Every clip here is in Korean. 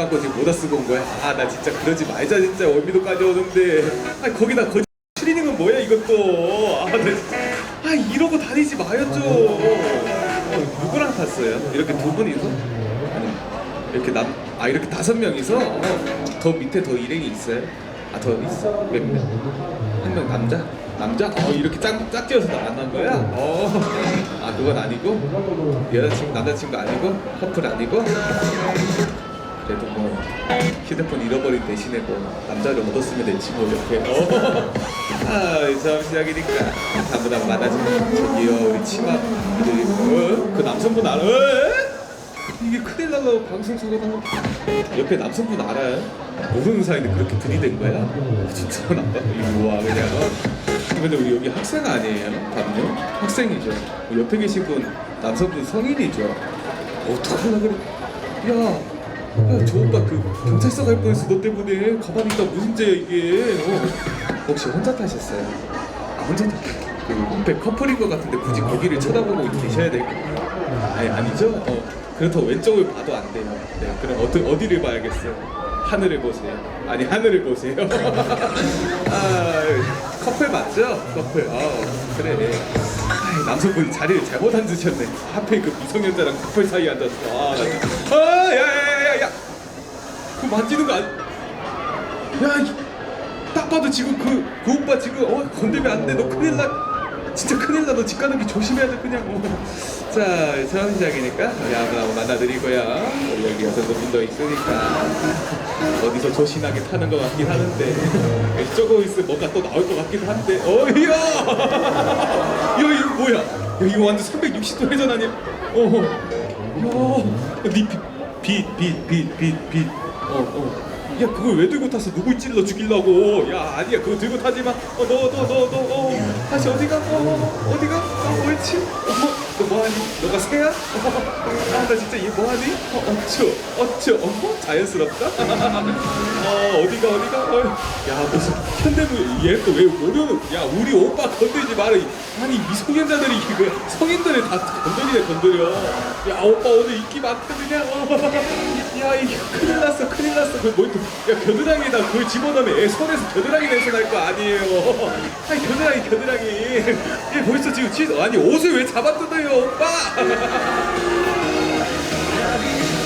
감고 지금 모자 쓰고 온 거야. 아 나 진짜 그러지 말자 진짜 월미도까지 오는데. 아 거기다 거 추리닝은 뭐야 이것도. 아나 진짜 아 이러고 다니지 마요 좀. 어, 누구랑 탔어요? 이렇게 두 분이서? 이렇게 남 아 이렇게 다섯 명이서 어, 더 밑에 더 일행이 있어요? 아 더 있어? 몇 명? 한 명 남자? 남자? 어 이렇게 짝 짝지어서 만난 거야? 어. 아 그건 아니고 여자친구 남자친구 아니고 커플 아니고 그래도 뭐 휴대폰 잃어버린 대신에 뭐 남자를 얻었으면 됐지 뭐 이렇게 어. 아 처음 시작이니까 한번 만나자 저기요 우리 치마 이들이 어? 그 남성분 알아? 에? 이게 큰일 날라고 방송 사고 나 옆에 남성분 알아요? 모르는 사이인데 그렇게 들이댄 거야? 어, 진짜 나빠 이거 뭐야 그냥 어? 근데 우리 여기 학생 아니에요? 담요? 학생이죠 옆에 계신 분 남성분 성인이죠 어떡하려 그래 야 야, 저 오빠 그 경찰서 갈 뻔했어 너 때문에 가만히 있다 무슨 죄야 이게 어. 혹시 혼자 타셨어요? 아 혼자 타. 그 커플인 것 같은데 굳이 거기를 쳐다보고 계셔야 될까? 아니 아니죠? 어 그렇다고 왼쪽을 봐도 안 돼요. 네 그럼 어디 어디를 봐야겠어요? 하늘을 보세요. 아니 하늘을 보세요. 아 커플 맞죠? 커플. 아 그래. 아이, 남성분이 자리를 잘못 앉으셨네. 하필 그 미성년자랑 커플 사이에 앉았어. 아, 나... 아, 야야야야야. 그 만지는 거 안. 야, 이- 딱 봐도 지금 그, 그 오빠 지금 어 건들면 안 돼. 너 큰일 나. 진짜 큰일 나. 너 집 가는 게 조심해야 돼. 그냥. 어. 자, 처음 시작이니까 우리 한번 만나드리고요. 우리 여기 여성분도 있으니까 어디서 조신하게 타는 것 같긴 하는데 조금 있으면 뭔가 또 나올 것 같기도 한데. 어, 이야. 야, 이거 뭐야? 야, 이거 완전 360도 회전 아니야? 어. 야, 니빛빛빛빛빛 어, 어. 야 그걸 왜 들고 탔어? 누굴 찔러 죽이려고? 야 아니야 그거 들고 타지 마. 어 너 너 너 너 어, 다시 어디가? 어, 어 어디가? 어 옳지? 어, 너 뭐하니? 너가 새야? 어, 아나 진짜 얘 뭐하니? 어 어쭈 어쭈 어 자연스럽다. 어 어디가 어디가? 어, 야 무슨 현대무 얘또 왜 모르는? 야 우리 오빠 건들지 마라. 아니 미성년자들이 이거 성인들을 다 건드리네 건드려. 야 오빠 오늘 많다 그냥. 어. 야 이거 큰일 났어 큰일 났어. 그뭘 또? 야 겨드랑이에다 그걸 집어넣으면 애 손에서 겨드랑이 냄새 날 거 아니에요. 아니 겨드랑이 겨드랑이. 얘 벌써 지금 치 아니 옷을 왜 뜯어요 오빠?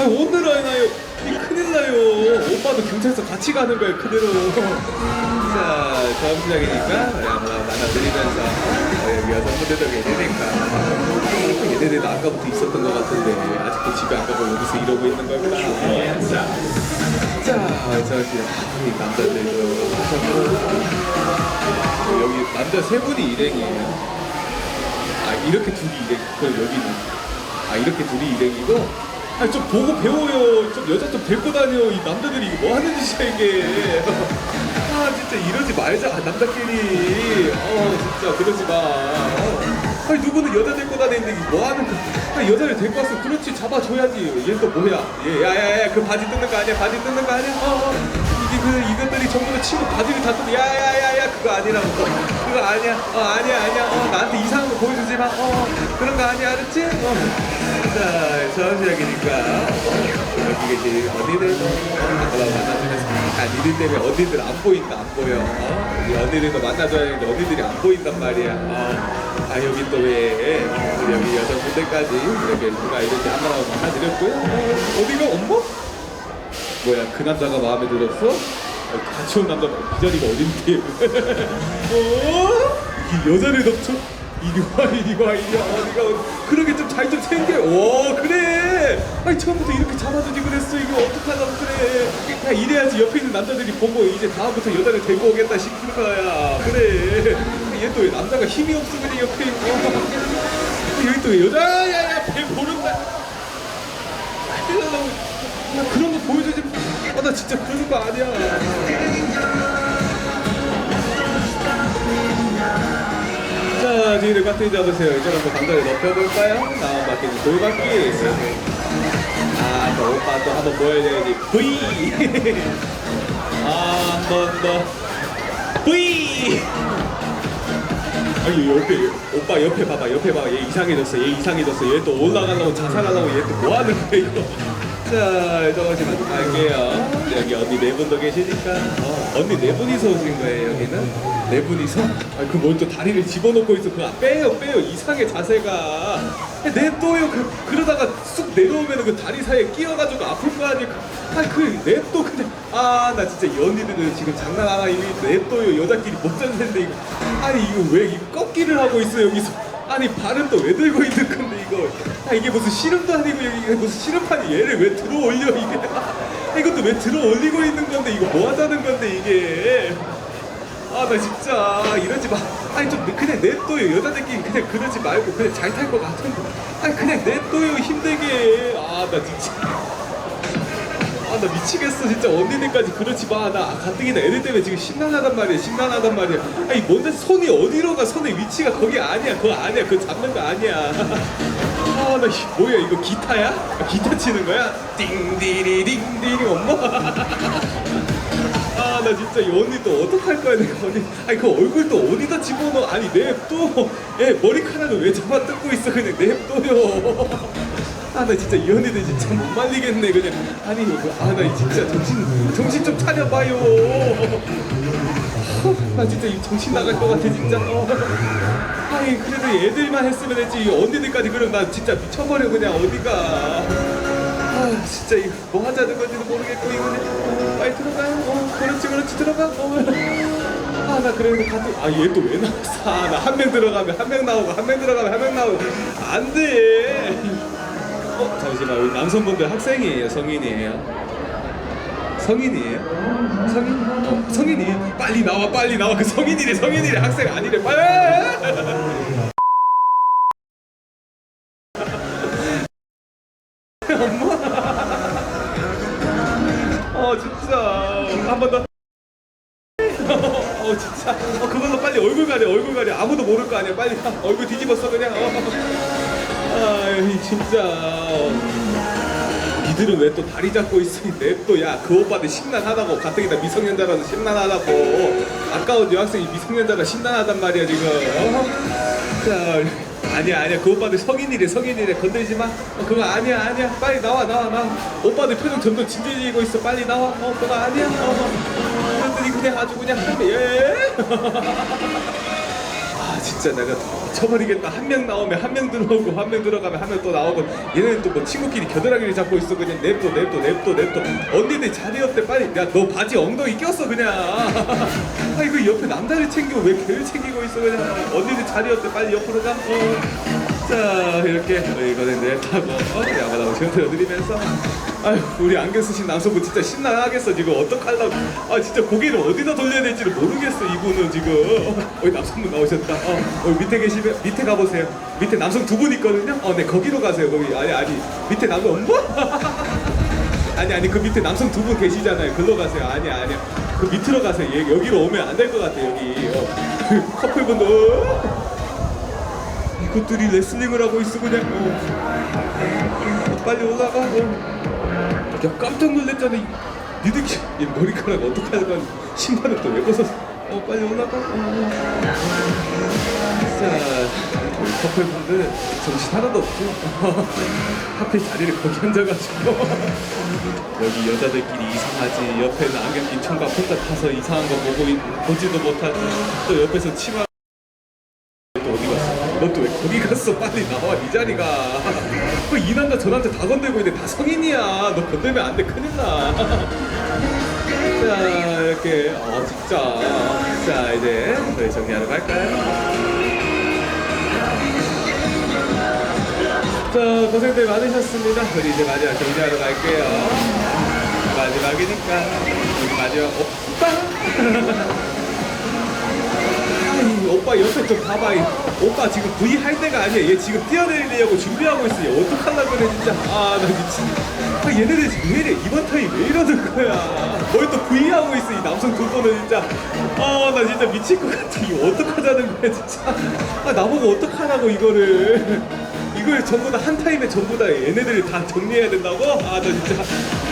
아니 오늘 하나요? 이 큰일 나요. 오빠도 경찰서 같이 가는 거예요 그대로. 자 다음 시작이니까 우리 한번 어, 여기 여성분들도 계시니까 얘네들도 아까부터 있었던 것 같은데 아직도 집에 안 가고 여기서 이러고 있는 걸까? 자, 자 저기 이 남자들도 여기 남자 세 분이 일행이에요. 아 이렇게 둘이 일행 그럼 여기는. 아 이렇게 둘이 일행이고 아 좀 보고 배워요. 좀 여자 좀 데리고 다녀. 이 남자들이 이게 뭐 하는 짓이야 이게. 아 진짜 이러지 말자 아, 남자끼리. 어 진짜 그러지 마. 어. 아니 누구는 여자 데리고 다니는데 뭐 하는 거야 아, 여자를 데리고 왔어 그렇지 잡아줘야지. 얘 또 뭐야? 얘 야야야 그 바지 뜯는 거 아니야? 바지 뜯는 거 아니야? 어, 어. 그 이것들이 전부 다 치고 바지를 다 뜯는 야야야야 그거 아니라고. 그거 아니야. 어 아니야 아니야. 어 나한테 이상한 거 보여주지 마. 어, 그런 거 아니야. 알았지? 어. 자 시작이니까. 여기 계신 언니들 아까 만나주면서 아 니들 때문에 언니들 안 보인다 안 보여. 어? 우리 언니들도 만나줘야 되는데 언니들이 안 보인단 말이야. 어. 아 여기 또왜 우리 여기 여성분들까지 이렇게 누가 이렇게 한번 만나드렸고요. 어, 어디가 엄마? 뭐야 그 남자가 마음에 들었어? 어, 같이 온 남자 이 자리가 어딘데? 어? 이 여자를 덮쳐? 이리 와 이리 와 이리 와 어디가 어디 그러게 좀 잘 좀 챙겨 오 그래. 아니 처음부터 이렇게 잡아주지 그랬어. 이거 어떡하려고 그래. 야 이래야지 옆에 있는 남자들이 보고 이제 다음부터 여자를 데리고 오겠다 싶은 거야. 그래. 얘또왜 남자가 힘이 없어 그래 옆에 있고 여기 또 여자 야야 배 야. 그런 나 진짜 그런 거 아니야. 자 뒤를 같이 잡으세요? 이제 한번 감정을 높여볼까요? 다음 바퀴는 돌바퀴 아저 오빠 또 한번 보여줘야지. V 아한번 더. V 아니 옆에 오빠 옆에 봐봐 옆에 봐봐. 얘 이상해졌어 얘 이상해졌어. 얘 또 올라가려고 자살하려고 얘 또 뭐하는 거야 이거 자, 조금씩만 갈게요. 여기 언니 네 분도 계시니까. 어, 언니 네 분이서 오신 거예요, 여기는? 네 분이서? 아, 그 먼저 다리를 집어넣고 있어. 그거 빼요, 빼요. 이상해, 자세가. 냅둬요. 그, 그러다가 쑥 내려오면 그 다리 사이에 끼어가지고 아플 거 아니에요. 아, 그, 냅둬. 근데, 아, 나 진짜 이 언니들은 지금 장난 안 하고 냅둬요. 여자끼리 못 잡는데, 이거. 아니, 이거 왜 이거 꺾기를 하고 있어, 여기서. 아니 발은 또 왜 들고 있는 건데 이거. 아 이게 무슨 씨름도 아니고 이게 무슨 씨름판이 얘를 왜 들어 올려 이게. 아, 이것도 왜 들어 올리고 있는 건데 이거 뭐 하자는 건데 이게. 아 나 진짜 이러지 마. 아니 좀 그냥 냅둬요. 여자들끼리 그냥 그러지 말고 그냥 잘 탈 것 같은데 아니 그냥 냅둬요. 힘들게. 아 나 진짜. 아 나 미치겠어. 진짜 언니들까지 그러지 마나 가뜩이나 애들 때문에 지금 심란하단 말이야 심란하단 말이야. 아니 뭔데 손이 어디로 가? 손의 위치가 거기 아니야. 그거 아니야. 그거 잡는 거 아니야 아나 뭐야 이거 기타야? 아, 기타 치는 거야? 띵디리 띵디리 엄마. 아 나 진짜 이 언니 또 어떡할 거야 내가 언니. 아니 그 얼굴 또 어디다 집어넣어? 아니 냅둬 얘 머리카락을 왜 잡아 뜯고 있어? 그냥 냅둬요. 아 나 진짜 이 언니들 진짜 못 말리겠네 그냥. 아니 아나 진짜 정신 정신 좀 차려봐요. 어, 나 진짜 이 정신 나갈 것 같아 진짜. 어. 아니 그래도 얘들만 했으면 됐지. 이 언니들까지 그럼 나 진짜 미쳐버려 그냥 어디가. 아 진짜 이거 뭐 하자는 건지도 모르겠고 이거 그냥 어, 빨리 들어가. 어 그렇지 그렇지. 들어가. 어아나 그래도 가도 아얘 또 왜 나왔어? 아, 나한 명 들어가면 한 명 나오고 한 명 들어가면 한 명 나오고. 안돼 어 잠시만 우리 남성분들 학생이에요 성인이에요 성인이에요? 성인? 어, 성인이에요? 빨리 나와 빨리 나와 그 성인이래 성인이래 학생 아니래 빨리 어 진짜 한 번 더. 어 진짜 어 그걸로 빨리 얼굴 가려 얼굴 가려 아무도 모를 거 아니야 빨리 가. 얼굴 뒤집었어 그냥 어. 아이 진짜 니들은 왜 또 다리 잡고 있어 냅또야그 오빠들 심란하다고. 가뜩이나 미성년자라서 심란하다고. 아까운 여학생이 미성년자라 심란하단 말이야 지금. 어? 자 아니야 아니야. 그 오빠들 성인이래 성인이래 건들지 마. 어, 그거 아니야 아니야. 빨리 나와 나와 나와. 오빠들 표정 점점 진지해지고 있어. 빨리 나와. 어 그거 아니야. 어 이것들이 그냥 아주 그냥 예? 아 진짜 내가 미 쳐버리겠다. 한 명 나오면 한 명 들어오고 한 명 들어가면 한 명 또 나오고. 얘네는 또 뭐 친구끼리 겨드랑이를 잡고 있어. 그냥 냅둬 냅둬 냅둬 냅둬. 언니들 자리 없대 빨리. 야 너 바지 엉덩이 꼈어 그냥. 아 이거 옆에 남자를 챙기고 왜 걔를 챙기고 있어 그냥. 언니들 자리 없대 빨리 옆으로 가. 어. 자 이렇게 어, 이거는 냅하고. 어, 야마다고 지금 들어드리면서. 아유 우리 안경 쓰신 남성분 진짜 신나하겠어 지금. 어떡하려고. 아 진짜 고개를 어디다 돌려야 될지를 모르겠어 이분은 지금. 어, 어 남성분 나오셨다. 어, 어 밑에 계 시면 밑에 가보세요. 밑에 남성 두 분 있거든요. 어 네 거기로 가세요 거기. 아니 아니 밑에 남성 엄마 아니 아니 그 밑에 남성 두 분 계시잖아요. 글로 가세요. 아니야 아니야 그 밑으로 가세요. 얘 여기로 오면 안 될 것 같아 여기. 어, 커플분들 어? 이것들이 레슬링을 하고 있어 그냥 어. 어, 빨리 올라가. 어. 야 깜짝 놀랐잖아. 이- 니들 이 머리카락 어떡하는 거야? 신발을 또 왜 벗었어 어 빨리 올라가 어. 자 우리 커플분들 정신 하나도 없죠 하필 자리를 거기 앉아가지고 여기 여자들끼리 이상하지 옆에는 안경 낀 총각 혼자 타서 이상한 거 보고 있, 보지도 못하고 또 옆에서 치마 또 어디 갔어? 너 또 왜 거기 갔어? 빨리 나와 이 자리가. 그 이 남자 저 남자 다 건들고 있는데 다 성인이야. 너 건들면 안 돼 큰일 나. 자 이렇게 어 진짜. 자 이제 저희 정리하러 갈까요? 자 고생들 많으셨습니다. 우리 이제 마지막 정리하러 갈게요. 마지막이니까 우리 마지막 오빠. 오빠 옆에 좀 봐봐. 이 오빠 지금 V 할 때가 아니야. 얘 지금 뛰어내리려고 준비하고 있어. 얘 어떡하려고 그래 진짜. 아나 미친. 아 얘네들 지금 왜 이래? 이번 타임 왜 이러는 거야? 뭘 또 V 하고 있어. 이 남성 두 분은 진짜. 아 나 진짜 미칠 것 같아. 이거 어떡하자는 거야 진짜. 아 나보고 어떡하라고 이거를. 이걸 전부 다 한 타임에 전부 다 얘네들을 다 정리해야 된다고? 아 나 진짜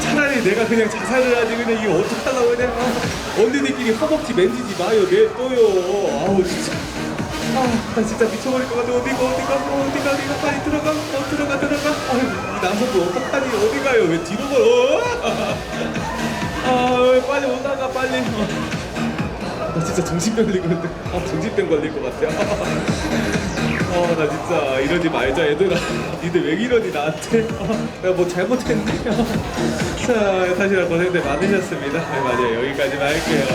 차라리 내가 그냥 자살을 하지 그냥 이거 어떡하려고 그냥 아, 언니들끼리 허벅지 만지지 마요 내 또요 아우 진짜 아, 나 진짜 미쳐버릴 것 같아. 어디 가, 어디 가, 어, 어디가, 어디 가, 빨리 들어가, 어, 들어가, 들어가. 아유, 이 남성도 어떡하니, 어디 가요? 왜 뒤로 걸어? 아, 왜 빨리 오다가 빨리. 어. 나 진짜 정신병 걸릴 것 같아. 아, 정신병 걸릴 것 같아. 어, 나 진짜 이러지 말자, 얘들아. 니들 왜 이러니, 나한테? 어, 내가 뭐 잘못했니? 자, 사실 고생들 많으셨습니다. 네, 맞아요. 여기까지만 할게요.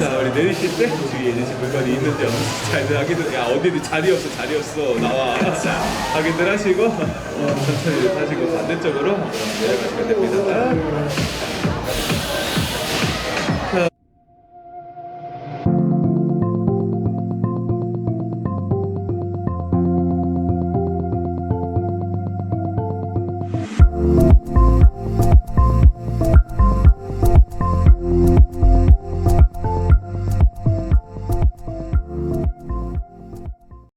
자, 우리 내리실 때 주위에 이제 물건이 있는지 없는지 잘 확인을, 야, 어디든 자리 없어, 자리 없어. 나와. 자, 확인들 하시고, 어, 천천히 타시고 반대쪽으로 한번 내려가시면 됩니다.